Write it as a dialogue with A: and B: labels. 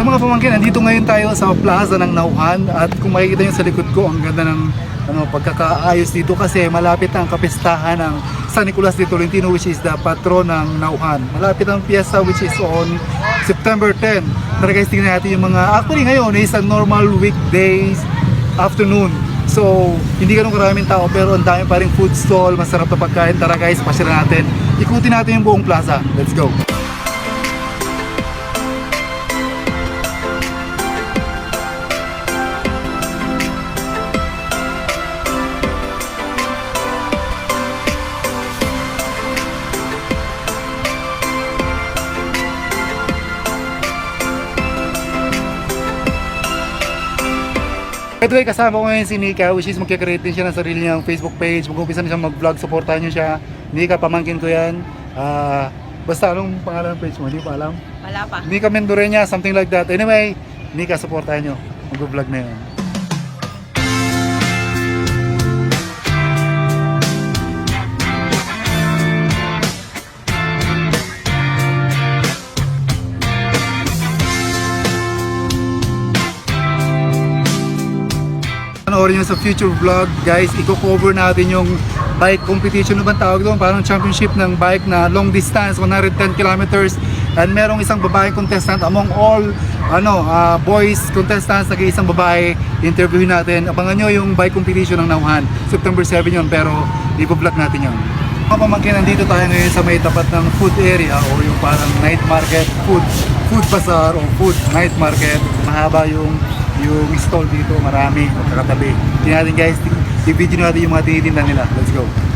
A: pamangkin, nandito ngayon tayo sa plaza ng Nauhan at kung makikita nyo sa likod ko, ang ganda ng ano, pagkakaayos dito kasi malapit ang kapistahan ng San Nicolas de Tolentino which is the patron ng Nauhan. Malapit ang piyesta which is on September 10. Tara guys, tingnan natin yung mga, actually ngayon is a normal weekdays afternoon. So, hindi ganun karaming tao pero ang dami pa rin food stall, masarap na pagkain. Tara guys, pasyalan natin. Ikutin natin yung buong plaza. Let's go! By the way, kasama ko ngayon si Nika, which is magkakreate din siya ng sarili niyang Facebook page. Mag-umpisa na siya mag-vlog, supportahan niyo siya. Nika, pamangkin ko yan. Ah, basta anong pangalan ng page mo? Hindi pa alam.
B: Wala pa.
A: Nika Mendorenya, something like that. Anyway, Nika, supportahan niyo. Mag-vlog na yun. Panoorin nyo sa future vlog, guys. Iko-cover natin yung bike competition. Bang tawag doon? Parang championship ng bike na long distance, 110 kilometers. And merong isang babaeng contestant among all ano ah, boys contestants, nag-iisang babae. Interviewin natin. Abangan nyo yung bike competition ng Nauhan. September 7 yon pero i-vlog natin yon. Mga nandito tayo ngayon sa may tapat ng food area o yung parang night market, food, food bazaar o food night market. Mahaba yung yung stall dito, marami, magkakatabi. Tingnan natin guys, i-video natin yung mga tinitinda nila. Let's go.